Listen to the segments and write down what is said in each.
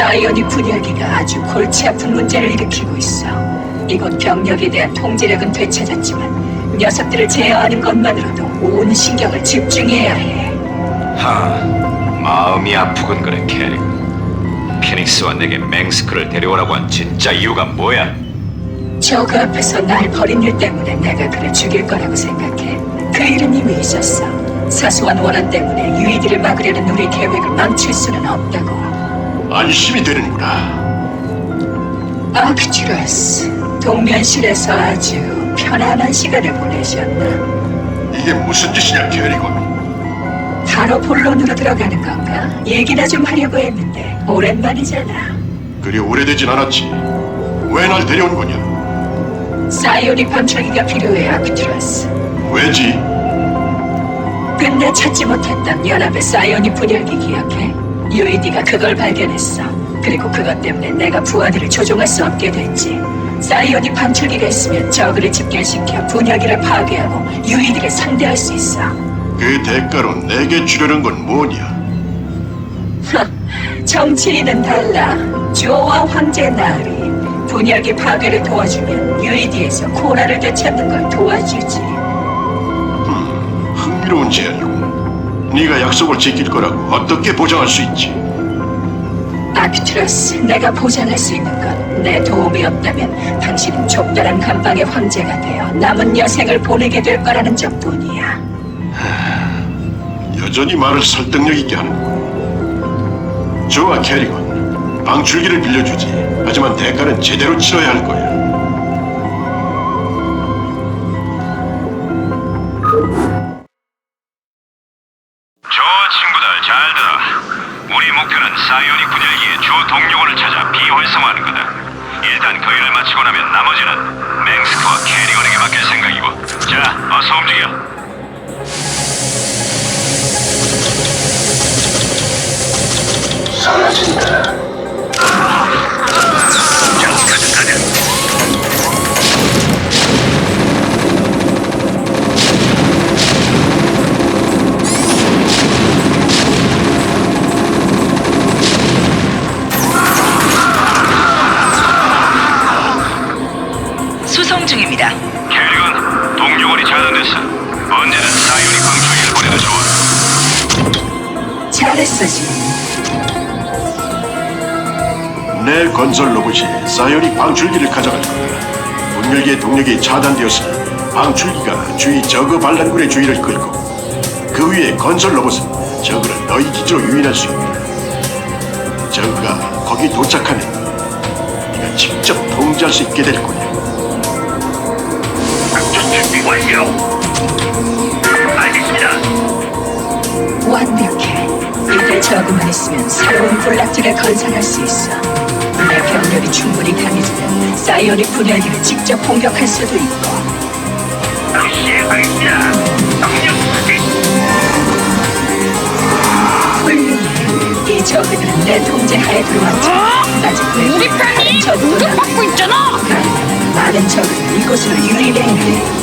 사이오닉 분열기가 아주 골치 아픈 문제를 일으키고 있어. 이곳 병력에 대한 통제력은 되찾았지만 녀석들을 제어하는 것만으로도 온 신경을 집중해야 해. 하, 마음이 아프군 그래 캐릭. 피닉스와 내게 맹스크를 데려오라고 한 진짜 이유가 뭐야? 저 그 앞에서 날 버린 일 때문에 내가 그를 죽일 거라고 생각해. 그 일은 이미 있었어. 사소한 원한 때문에 유이들을 막으려는 우리 계획을 망칠 수는 없다고. 안심이 되는구나. 아크투러스, 동면실에서 아주 편안한 시간을 보내셨나? 이게 무슨 짓이냐, 캐리건. 바로 본론으로 들어가는 건가? 얘기나 좀 하려고 했는데 오랜만이잖아. 그리 오래되진 않았지. 왜 날 데려온 거냐? 사이오닉 방출기가 필요해, 아크투러스. 왜지? 끝내 찾지 못했던 연합의 사이오닉 분열기 기억해? 유이디가 그걸 발견했어. 그리고 그것 때문에 내가 부하들을 조종할 수 없게 됐지. 사이오닉 방출기가 있으면 저그를 집결시켜 분열기를 파괴하고 유이디를 상대할 수 있어. 그 대가로 내게 주려는 건 뭐냐? 정치인은 달라. 조와 황제 나으리. 분열기 파괴를 도와주면 유이디에서 코라를 되찾는 걸 도와주지. 흥미로운 제안이고. 네가 약속을 지킬 거라고 어떻게 보장할 수 있지? 아크투러스, 내가 보장할 수 있는 건 내 도움이 없다면 당신은 좁다란 감방의 황제가 되어 남은 여생을 보내게 될 거라는 점뿐이야. 여전히 말을 설득력 있게 하는군. 좋아, 캐리건. 방출기를 빌려주지. 하지만 대가는 제대로 치러야 할 거야. 우리 목표는 사이오닉 분열기의 주 동력원을 찾아 비활성화하는 거다. 일단 그 일을 마치고 나면 나머지는 맹스크와 캐리건에게 맡길 생각이고. 자, 어서 움직여. 했어, 지금. 내 건설 로봇이 사이오닉 방출기를 가져갈 거다. 분열기의 동력이 차단되었으니 방출기가 주위 저그 반란군의 주의를 끌고 그 위에 건설 로봇은 저그를 너희 기지로 유인할 수 있다. 저그가 거기 도착하면 네가 직접 통제할 수 있게 될 거야. 작전 준비 완료. 알겠습니다. 있으면 새로운 군락지를 건설할 수 있어. 내 병력이 충분히 강해지면 사이오닉 분열기를 직접 공격할 수도 있고. 시행하겠습니다. 훌륭해. 이 저그들은 내 통제하에 들어왔지만 아직 외부 다른 적으로 공격받고 있잖아. 많은 적은 이곳으로 유입해.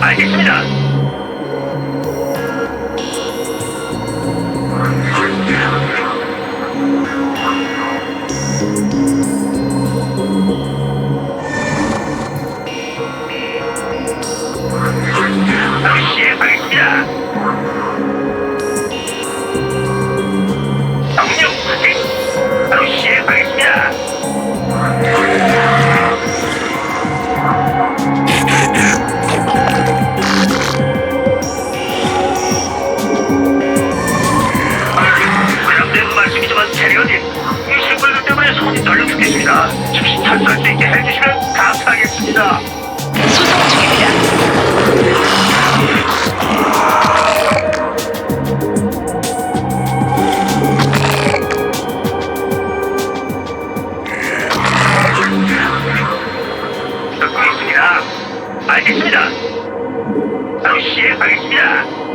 알겠습니다. Yeah.